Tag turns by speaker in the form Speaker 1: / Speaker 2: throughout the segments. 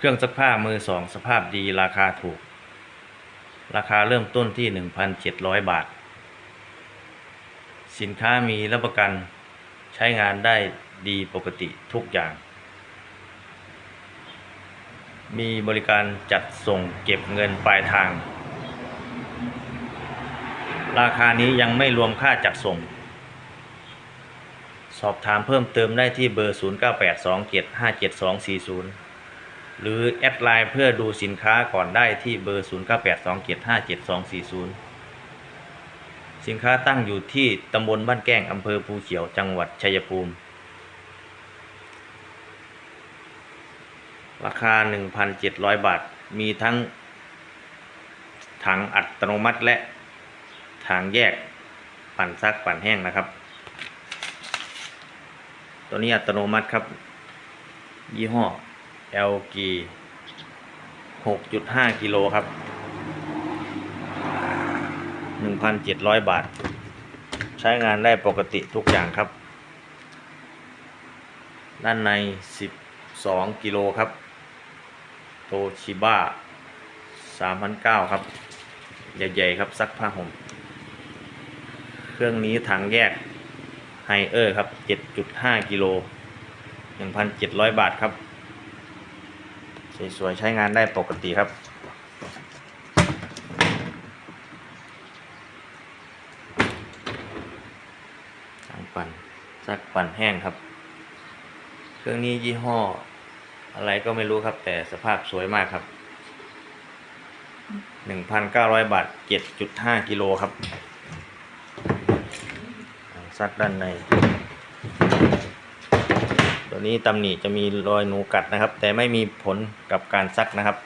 Speaker 1: เครื่องซักผ้ามือสองสภาพดีราคาถูก ราคาเริ่มต้นที่ 1,700 บาท สินค้ามีรับประกันใช้งานได้ดีปกติทุกอย่าง มีบริการจัดส่งเก็บเงินปลายทาง ราคานี้ยังไม่รวมค่าจัดส่ง สอบถามเพิ่มเติมได้ที่เบอร์ 0982757240 หรือแอดไลน์เพื่อดูสินค้าก่อนได้ที่เบอร์ 0982757240 สินค้าตั้งอยู่ที่ตำบลบ้านแก้งอำเภอภูเขียวจังหวัดชัยภูมิ ราคา 1,700 บาท มีทั้งถังอัตโนมัติและถังแยกปั่นซักปั่นแห้งนะครับ ตัวนี้อัตโนมัติครับ ยี่ห้อ LG 6.5กิโลครับ 1,700 บาท ใช้งานได้ปกติทุกอย่างครับ ด้านใน 12 กิโลครับ โตชิบ้า3,900ครับ ใหญ่ๆครับซักผ้าห่ม เครื่องนี้ถังแยกไฮเออร์ครับ 7.5 กิโล 1,700 บาทครับ สวยๆใช้งานได้ปกติครับถังปั่นซักปั่นแห้งครับ เครื่องนี้ยี่ห้อ อะไรก็ไม่รู้ครับ แต่สภาพสวยมากครับ 1,900 บาท 7.5 กิโลครับซักด้านใน ตัวนี้ตำหนิจะมีรอยหนูกัดนะครับ แต่ไม่มีผลกับการซักนะครับ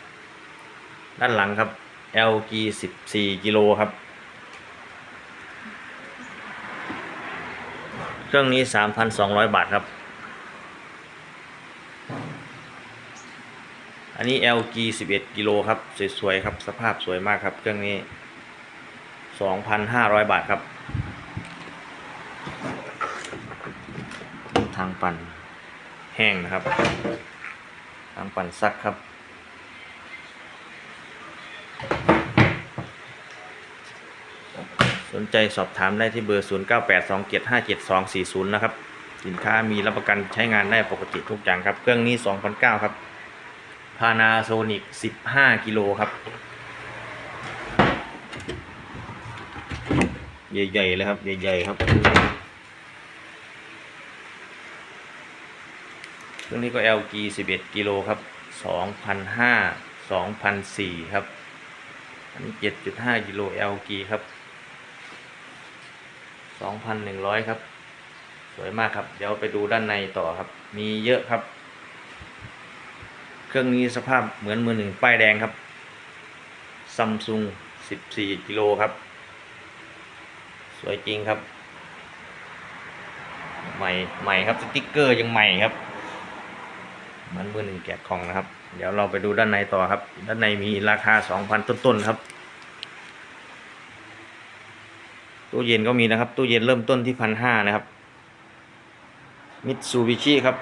Speaker 1: ด้านหลังครับ LG 14กิโลครับ เครื่องนี้ 3,200 บาทครับ อันนี้ LG 11กิโลครับ สวยๆครับ สภาพสวยมากครับ เครื่องนี้ 2,500 บาทครับ ทางปั่น แห้งนะครับทางปั่นซักครับ สนใจสอบถามได้ที่เบอร์ 0982757240 นะครับ สินค้ามีรับประกันใช้งานได้ปกติทุกอย่างครับ เครื่องนี้2,900ครับ Panasonic 15 กิโลครับ ใหญ่ ๆ เลยครับ ใหญ่ ๆ ครับ เครื่องนี้ก็ LG 11 กิโลครับ2,500 2,004ครับ อันนี้ 7.5 กิโล LG ครับ 2,100 ครับ สวยมากครับ เดี๋ยวไปดูด้านในต่อครับ มีเยอะครับ เครื่องนี้สภาพเหมือนมือหนึ่งป้ายแดงครับซัมซุง14 กิโลครับ สวยจริงครับ ใหม่ ใหม่ครับ สติ๊กเกอร์ยังใหม่ครับ เหมันมือหนึ่งแกะกล่องนะครับ เดี๋ยวเราไปดูด้านในต่อครับ ด้านในมีราคา2,000ต้นๆครับ ตู้เย็นก็มีนะครับ ตู้เย็นเริ่มต้นที่พันห้านะครับมิตซูบิชิครับ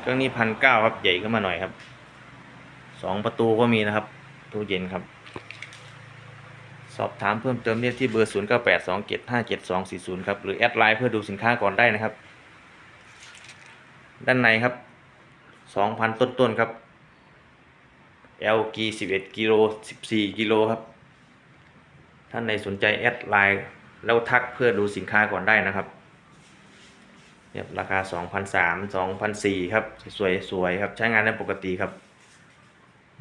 Speaker 1: เครื่องนี้พันเก้าครับ ใหญ่ขึ้นมาหน่อยครับสองประตูก็มีนะครับ ตู้เย็นครับ สอบถามเพิ่มเติมได้ที่เบอร์ 0 9 8 2 7 5 7 2 4 0 ครับ หรือแอดไลน์เพื่อดูสินค้าก่อนได้นะครับ ด้านในครับ 2,000 ต้นๆครับ LG 11 กิโล 14 กิโลครับ ท่านใดสนใจแอดไลน์แล้วทักเพื่อดูสินค้าก่อนได้นะครับเนี่ยราคา2,300 2,400ครับ สวยสวยครับ ใช้งานได้ปกติครับ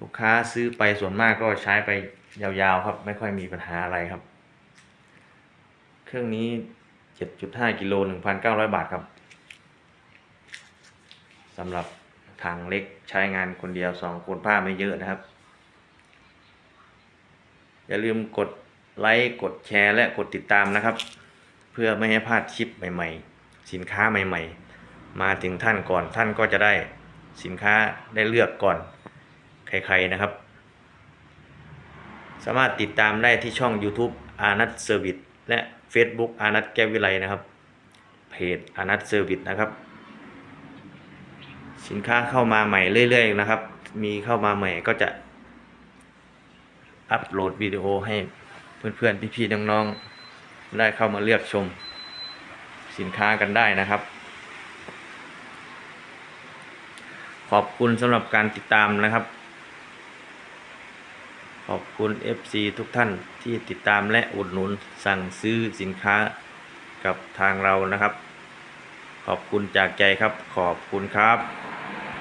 Speaker 1: ลูกค้าซื้อไปส่วนมากก็ใช้ไปยาวๆครับ ไม่ค่อยมีปัญหาอะไรครับ เครื่องนี้ 7.5 กิโล 1,900 บาทครับสำหรับ ถังเล็กใช้งานคนเดียว2คนผ้าไม่เยอะนะครับ อย่าลืมกดไลค์กดแชร์และกดติดตามนะครับ เพื่อไม่ให้พลาดคลิปใหม่ๆ สินค้าใหม่ๆ มาถึงท่านก่อนท่านก็จะได้สินค้าได้เลือกก่อนใครๆนะครับ สามารถติดตามได้ที่ช่อง YouTube อานัทเซอร์วิสและ Facebook อานัทแก้ววิไลนะครับ เพจอานัทเซอร์วิสนะครับ สินค้าเข้ามาใหม่เรื่อยๆนะครับ มีเข้ามาใหม่ก็จะ อัปโหลดวิดีโอให้เพื่อนๆ พี่ๆ น้องๆ ได้เข้ามาเลือกชม สินค้ากันได้นะครับ ขอบคุณสำหรับการติดตามนะครับ ขอบคุณ FC ทุกท่านที่ติดตามและอุดหนุนสั่งซื้อสินค้ากับทางเรานะครับ ขอบคุณจากใจครับ ขอบคุณครับ